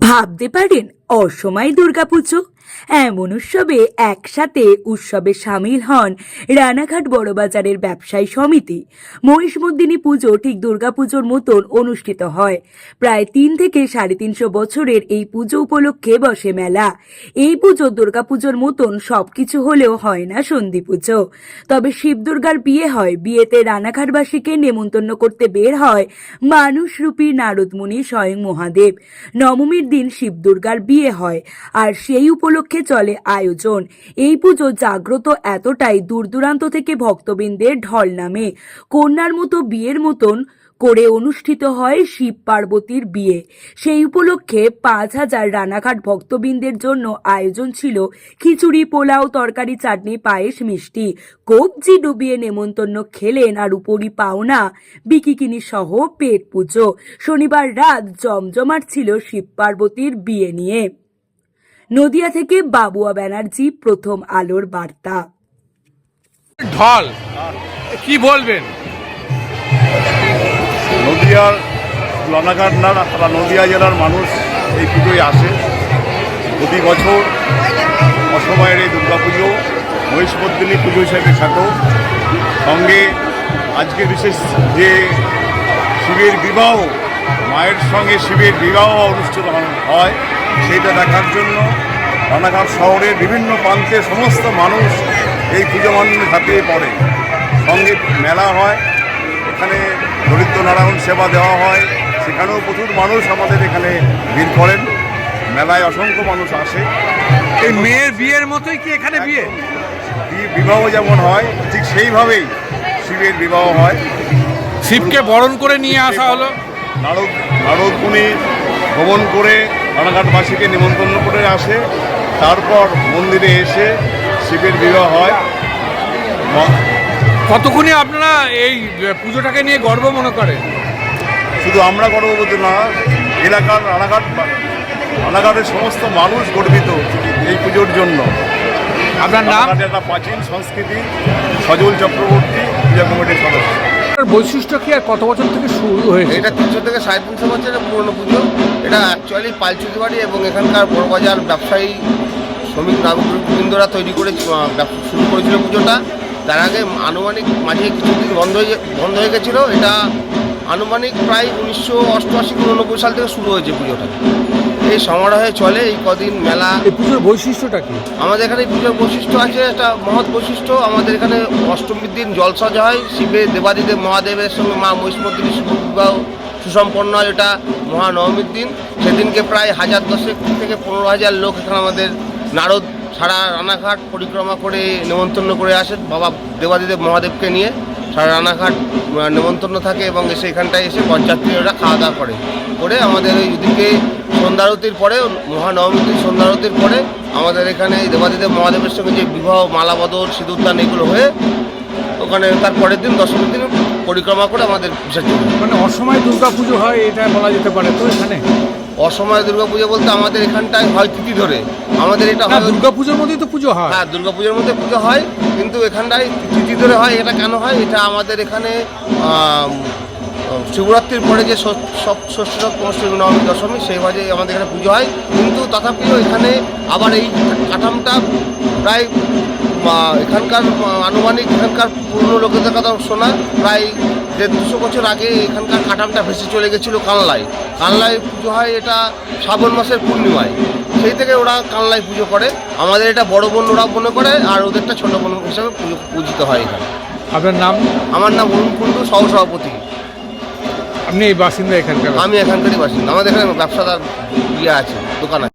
ভাবতে পারেন অসময় দুর্গাপুজো। এমন উৎসবে একসাথে উৎসবে সামিল হন রানাঘাট বড়বাজারের ব্যবসায়ী সমিতি। মহিষমর্দিনী পুজো ঠিক দুর্গাপুজোর মতন অনুষ্ঠিত হয়। প্রায় তিন থেকে সাড়ে তিনশো বছরের এই পুজো উপলক্ষে বসে মেলা। এই পুজো দুর্গাপুজোর মতন সবকিছু হলেও হয় না সন্ধি পুজো। তবে শিব দুর্গার বিয়ে হয়, বিয়েতে রানাঘাটবাসীকে নেমন্তন্ন করতে বের হয় মানুষরূপী নারদমুনি স্বয়ং মহাদেব। নবমীর দিন শিব দুর্গার বিয়ে হয়। আর সেই উপলক্ষে চলে আয়োজন। এই পুজো জাগ্রত এতটাই দূর দূরান্ত থেকে ভক্তবৃন্দের ঢল নামে। কন্যার মতো বিয়ের মতন করে অনুষ্ঠিত হয় শিব পার্বতীর বিয়ে। সেই উপলক্ষে পাঁচ হাজার রানাঘাট ভক্তবৃন্দের জন্য আয়োজন ছিল খিচুড়ি, পোলাও, তরকারি, চাটনি, পায়েস, মিষ্টি। কবজি ডুবিয়ে নেমন্তন্ন খেলেন আর উপরি পাওনা, বিকিকিনি সহ পেট পুজো। শনিবার রাত জমজমাট ছিল শিব পার্বতীর বিয়ে নিয়ে। নদিয়া থেকে বাবুয়া ব্যানার্জি, প্রথম আলোর বার্তা। ঢল। কি বলবেন? নদিয়ার রানাঘাট না বা নদিয়া জেলার মানুষ, এই পুজোয় আসে। প্রতি বছর অসময়ের এই দুর্গাপুজো, মহিষমর্দিনী পুজো হিসেবে খ্যাত সঙ্গে আজকে বিশেষ যে শিবের বিবাহ, মায়ের সঙ্গে শিবের বিবাহ অনুষ্ঠিত হয় সেইটা দেখার জন্য রানাঘাট শহরের বিভিন্ন প্রান্তে সমস্ত মানুষ এই পুজো মণ্ডপে ঝাঁপিয়ে পড়ে। সঙ্গে মেলা হয়, এখানে দরিদ্র নারায়ণ সেবা দেওয়া হয়। সেখানেও প্রচুর মানুষ আমাদের এখানে ভিড় করেন। মেলায় অসংখ্য মানুষ আসে। এই মেয়ের বিয়ের মতোই কি এখানে বিয়ে? বি- বিবাহ যেমন হয় ঠিক সেইভাবেই শিবের বিবাহ হয়। শিবকে বরণ করে নিয়ে আসা হলো। নারদ নারদমুনি ভ্রমণ করে রানাঘাটবাসীকে নিমন্ত্রণ করে আসে। তারপর মন্দিরে এসে শিবের বিবাহ হয়। কতক্ষণে আপনারা এই পুজোটাকে নিয়ে গর্ব মনে করেন? শুধু আমরা গর্ববোধ না এলাকার রানাঘাট রানাঘাটের সমস্ত মানুষ গর্বিত এই পুজোর জন্য। আপনার নাম? একটা প্রাচীন সংস্কৃতি সজল চক্রবর্তী পূজা কমিটির সদস্য। বৈশিষ্ট্য কি আর কত বছর থেকে শুরু হয়েছে? এটা তিনশো থেকে সাড়ে তিনশো বছরের পুরনো পুজো। এটা অ্যাকচুয়ালি পালচুরি বাড়ি এবং এখানকার বড় বড়বাজার ব্যবসায়ী শ্রমিক নাগরিকবৃন্দরা তৈরি করে শুরু করেছিল পুজোটা। তার আগে আনুমানিক মাঝে কিছুদিন বন্ধ হয়ে বন্ধ হয়ে গেছিল। এটা আনুমানিক প্রায় উনিশশো অষ্টআশি উননব্বই সাল থেকে শুরু হয়েছে পুজোটা। এই সমারোহে চলে এই কদিন মেলা। এই পুজোর বৈশিষ্ট্যটা কি? আমাদের এখানে পুজোর বৈশিষ্ট্য আছে একটা মহৎ বৈশিষ্ট্য। আমাদের এখানে অষ্টমীর দিন জলসজা হয়। শিবের দেবাদিদেব মহাদেবের সঙ্গে মা শুভ বিবাহ সুসম্পন্ন হয় এটা মহানবমীর দিন। সেদিনকে প্রায় হাজার দশেক থেকে পনেরো হাজার লোক এখানে আমাদের নারদ সারা রানাঘাট পরিক্রমা করে নেমন্তন্ন করে আসে বাবা দেবাদিদেব মহাদেবকে নিয়ে। সারা রানাঘাট নেমন্তন্ন থাকে এবং এসে এখানটায় এসে পঞ্চায়েতীরা খাওয়া দাওয়া করে। করে আমাদের ওই দিকে সন্ধ্যারতির পরে, মহানবমীর দিন সন্ধ্যারতির পরে আমাদের এখানে দেবাদিদেব মহাদেবের সঙ্গে যে বিবাহ মালাবদল সিঁদুরদান এগুলো হয়ে ওখানে তার পরের দিন, দশমীর দিন পরিক্রমা করে আমাদের বিসর্জন মানে অসময় দুর্গা পুজো হয়, এটা বলা যেতে পারে তো এখানে? অসময় দুর্গাপুজো বলতে আমাদের এখানটায় হয় তিথি ধরে। আমাদের এটা হয় দুর্গা পুজোর মধ্যেই তো পুজো হয়। হ্যাঁ দুর্গা পুজোর মধ্যে পুজো হয় কিন্তু এখানটায় তিথি ধরে হয় এটা কেন হয়? এটা আমাদের এখানে শিবরাত্রির পরে যে সব ষষ্ঠ পঞ্চমী নবমী দশমী সেই বাজে আমাদের এখানে পুজো হয়। কিন্তু তথাপিও এখানে আবার এই কাঠামটা প্রায় এখানকার আনুমানিক এখানকার পুরনো লোকেদের কথা শোনা প্রায় দেড় দুশো বছর আগে এখানকার কাঠামটা ভেসে চলে গেছিল কানলায়। কানলায় পুজো হয় এটা শ্রাবণ মাসের পূর্ণিমায়। সেই থেকে ওরা কানলায় পুজো করে। আমাদের এটা বড় বোন ওরা মনে করে আর ওদেরটা ছোট বোন হিসাবে পুজো পূজিত হয় এখানে। আপনার নাম? আমার নাম অরুণ কুণ্ডু সহসভাপতি। আপনি এই বাসিন্দা এখানকার? আমি এখানকারই বাসিন্দা। আমাদের এখানে ব্যবসাদার ইয়ে আছে দোকান আছে।